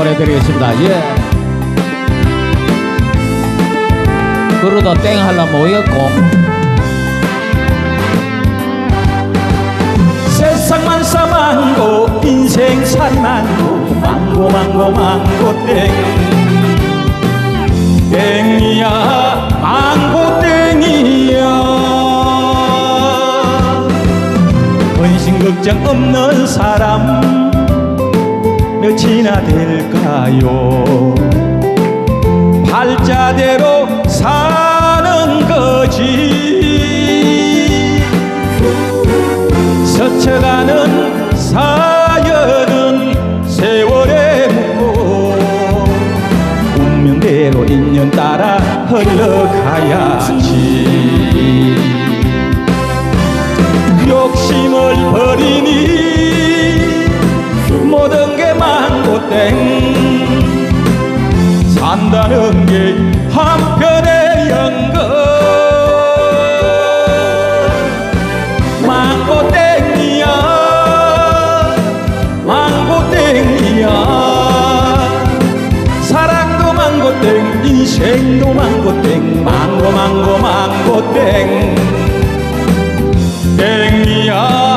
보내드리겠습니다. 예. 그러다 땡 하려면 뭐였고 세상만 사망고 인생 살만고 망고 망고 망고 땡 땡이야 망고 땡이야 근심 걱정 없는 사람 몇이나 될까요? 팔자대로 사는 거지. 스쳐가는 사연은 세월에 묻고 운명대로 인연 따라 흘러가야지 땡. 산다는 게 한편의 망고 땡이야. 사랑도 망고 땡 인생도 망고 땡 망고 망고 망고 땡. 땡이야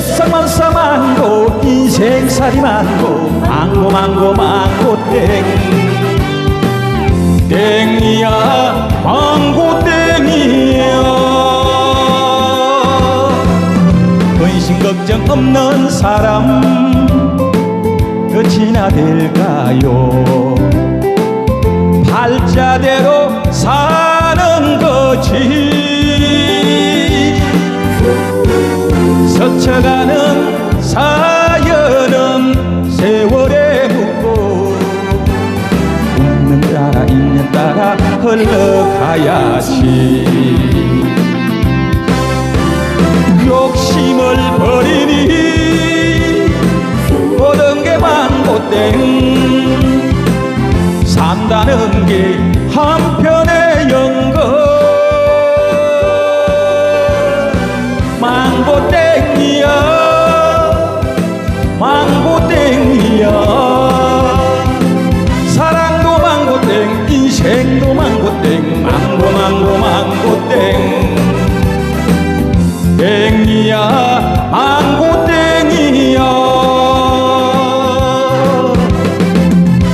세상만 사망고 인생살이 많고 망고 망고 망고 땡. 땡이야 망고 땡이야 근심 걱정 없는 사람 끝이나 될까요? 팔자대로 사는 거지 흘러가야지 땡 인생도 망고 땡 망고 망고 망고 땡. 땡이야 망고 땡이야.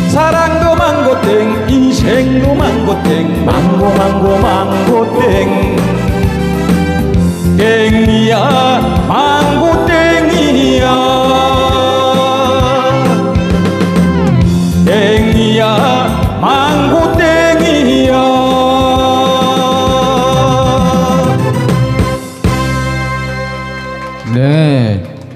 사랑도 망고 땡 인생도 망고 땡 망고 망고 망고 땡